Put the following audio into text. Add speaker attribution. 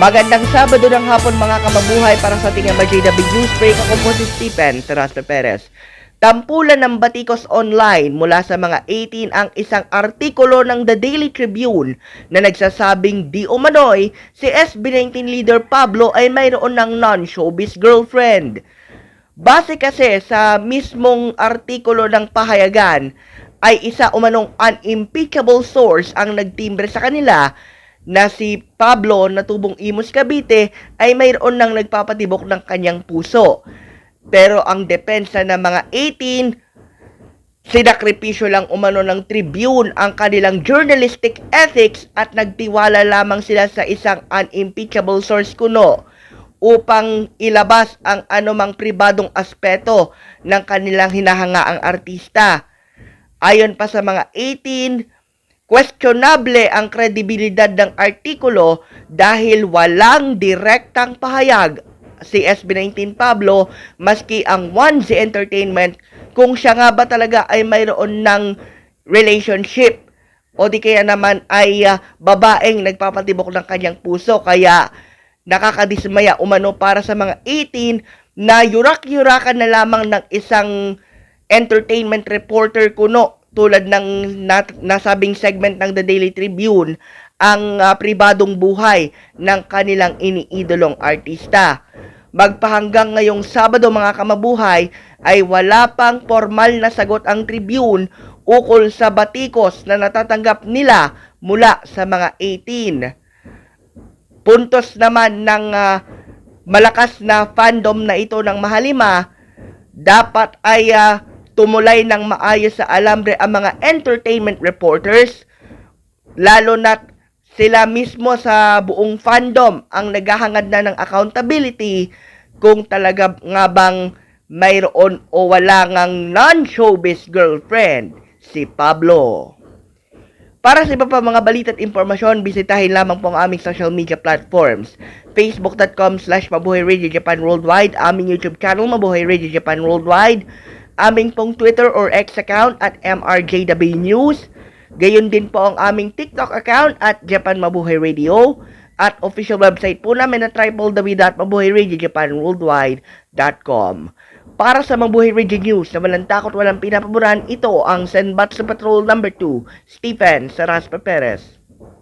Speaker 1: Magandang Sabado ng hapon mga kamabuhay para sa ating MJW News Break. Ako po si Stephen Teraspe Perez. Tampulan ng Batikos Online mula sa mga 18 ang isang artikulo ng The Daily Tribune na nagsasabing di umano'y si SB19 leader Pablo ay mayroon ng non-showbiz girlfriend. Base kasi sa mismong artikulo ng pahayagan ay isa umanong unimpeachable source ang nagtimbre sa kanila na si Pablo na tubong Imus Cavite ay mayroon ng nagpapatibok ng kanyang puso. Pero ang depensa ng mga 18, sinakripisyo lang umano ng Tribune ang kanilang journalistic ethics at nagtiwala lamang sila sa isang unimpeachable source kuno upang ilabas ang anumang pribadong aspeto ng kanilang hinahangaang artista. Ayon pa sa mga 18, questionable ang kredibilidad ng artikulo dahil walang direktang pahayag. Si SB19 Pablo maski ang 1Z Entertainment kung siya nga ba talaga ay mayroon ng relationship o di kaya naman ay ah, babaeng nagpapatibok ng kanyang puso kaya nakakadismaya umano para sa mga 18 na yurak-yurakan na lamang ng isang entertainment reporter kuno tulad ng nat- nasabing segment ng The Daily Tribune ang ah, pribadong buhay ng kanilang iniidolong artista. Magpahanggang ngayong Sabado mga kamabuhay ay wala pang formal na sagot ang Tribune ukol sa batikos na natatanggap nila mula sa mga 18 puntos naman ng ah, malakas na fandom na ito ng Mahalima, dapat ay ah, tumulay ng maayos sa alambre ang mga entertainment reporters, lalo na sila mismo sa buong fandom ang naghahangad na ng accountability kung talaga nga bang mayroon o wala ngang non-showbiz girlfriend si Pablo. Para sa iba pa mga balita at impormasyon, bisitahin lamang po ang aming social media platforms. Facebook.com slash Mabuhay Radio Japan Worldwide, aming YouTube channel Mabuhay Radio Japan Worldwide, aming pong Twitter or X account at MRJW News, gayon din po ang aming TikTok account at Japan Mabuhay Radio, at official website po namin na www.mabuhayradiojapanworldwide.com. Para sa Mabuhay Radio News na walang takot walang pinapaboran, ito ang Senbat sa Patrol number 2, Stephen Saraspa Perez.